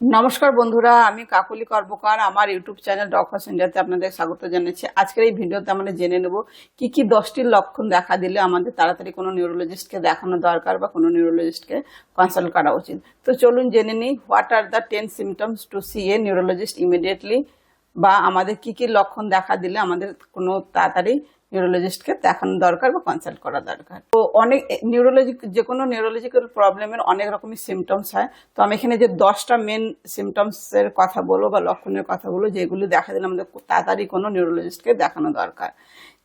নমস্কার বন্ধুরা, আমি কাকুলি কর্মকার। আমার ইউটিউব চ্যানেল ডক্টর ইন্ডিয়াতে আপনাদের স্বাগত জানাচ্ছি। আজকের এই ভিডিওতে আমরা জেনে নেব কি কি দশটি লক্ষণ দেখা দিলে আমাদের তাড়াতাড়ি কোনো নিউরোলজিস্টকে দেখানো দরকার বা কোনো নিউরোলজিস্টকে কনসাল্ট করা উচিত। তো চলুন জেনে নিই what are the ten symptoms to see a neurologist immediately বা আমাদের কি কি লক্ষণ দেখা দিলে আমাদের কোনো তাড়াতাড়ি নিউরোলজিস্টকে দেখানো দরকার বা কনসাল্ট করা দরকার। তো অনেক নিউরোলজি যে কোনো নিউরোলজিক্যাল প্রবলেমের অনেক রকমের সিমটমস হয়। তো আমি এখানে যে দশটা মেন সিমটমসের কথা বলব বা লক্ষণের কথা বলব, যেগুলো দেখা দিলে আমাদের তাড়াতাড়ি কোনো নিউরোলজিস্টকে দেখানো দরকার।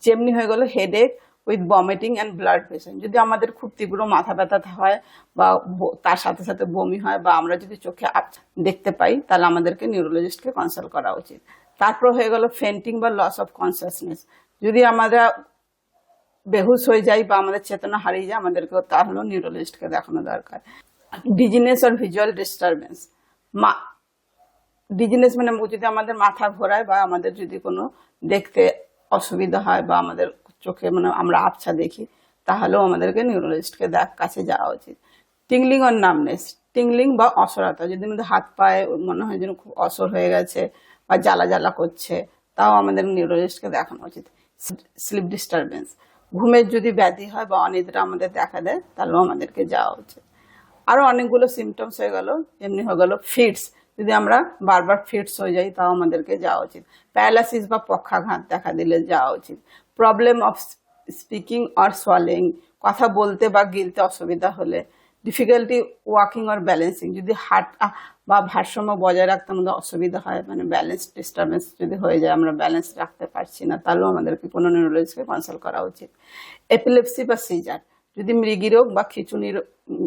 যেমনি হয়ে গেলো headache with vomiting and blood pressure যদি আমাদের খুব তীব্র মাথা ব্যথা হয় বা তার সাথে সাথে বমি হয় বা আমরা যদি চোখে দেখতে পাই, তাহলে আমাদেরকে নিউরোলজিস্টকে কনসাল্ট করা উচিত। তারপর হয়ে গেল ফেন্টিং বা লস অফ কনসিয়াসনেস যদি আমরা বেহুশ হয়ে যাই বা আমাদের চেতনা হারিয়ে যায় আমাদেরকে তাহলেও নিউরোলজিস্টকে দেখানো দরকার। ডিজিনেস আর ভিজুয়াল ডিস্টারবেন্স মা ডিজিনেস মানে যদি আমাদের মাথা ঘোরায় বা আমাদের যদি কোনো দেখতে অসুবিধা হয় বা আমাদের চোখে মানে আমরা আবছা দেখি, তাহলেও আমাদেরকে নিউরোলজিস্টকে দেখ, কাছে যাওয়া উচিত। টিংলিং অর নামনেস টিংলিং বা অসরতা যদি আমাদের হাত পায়ে মনে হয় যেন খুব অসর হয়ে গেছে বা জ্বালা জ্বালা করছে, তাও আমাদের নিউরোলজিস্টকে দেখানো উচিত। স্লিপ ডিস্টারবেন্স ঘুমের যদি ব্যাধি হয় বা অনিদ্রা আমাদের দেখা দেয়, তাহলেও আমাদেরকে যাওয়া উচিত। আরও অনেকগুলো সিমটমস হয়ে গেল এমনি হয়ে গেল ফিটস যদি আমরা বারবার ফিটস হয়ে যাই, তাও আমাদেরকে যাওয়া উচিত। প্যারালাসিস বা পক্ষাঘাত দেখা দিলে যাওয়া উচিত। Problem of speaking or swallowing কথা বলতে বা গিলতে অসুবিধা হলে ডিফিকাল্টি ওয়াকিং অর ব্যালেন্সিং যদি হার্ট বা ভারসাম্য বজায় রাখতে আমাদের অসুবিধা হয় মানে ব্যালেন্স ডিস্টারবেন্স যদি হয়ে যায়, আমরা ব্যালেন্স রাখতে পারছি না, তাহলেও আমাদেরকে কোনো নিউরোলজিস্টকে কনসাল্ট করা উচিত। এপিলেপসি বা সিজার যদি মৃগী রোগ বা খিচুনি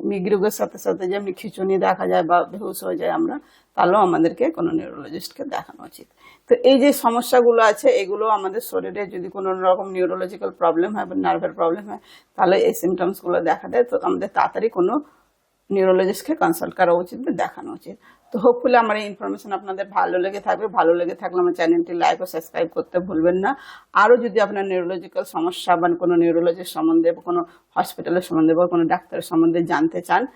মৃগী রোগের সাথে সাথে যেমনি খিচুনি দেখা যায় বা বেহুশ হয়ে যায় আমরা, তাহলেও আমাদেরকে কোনো নিউরোলজিস্টকে দেখানো উচিত। তো এই যে সমস্যাগুলো আছে, এগুলো আমাদের শরীরে যদি কোনো রকম নিউরোলজিক্যাল প্রবলেম হয় বা নার্ভের প্রবলেম হয়, তাহলে এই সিমটমসগুলো দেখা দেয়। তো আমাদের তাড়াতাড়ি কোনো নিউরোলজিস্টকে কনসাল্ট করা উচিত বা দেখানো উচিত। তো হোপফুলি আমার এই ইনফরমেশন আপনাদের ভালো লেগে থাকবে। ভালো লেগে থাকলে আমার চ্যানেলটি লাইক ও সাবস্ক্রাইব করতে ভুলবেন না। আরও যদি আপনার নিউরোলজিক্যাল সমস্যা বা কোনো নিউরোলজির সম্বন্ধে বা কোনো হসপিটালের সম্বন্ধে বা কোনো ডাক্তারের সম্বন্ধে জানতে চান,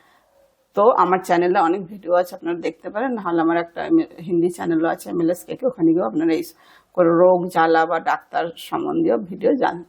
তো আমার চ্যানেলে অনেক ভিডিও আছে, আপনারা দেখতে পারেন। নাহলে আমার একটা এম- হিন্দি চ্যানেলও আছে এমএলএস কে ওখানে গিয়েও আপনারা এই কোনো রোগ, জ্বালা বা ডাক্তার সম্বন্ধীয় ভিডিও জান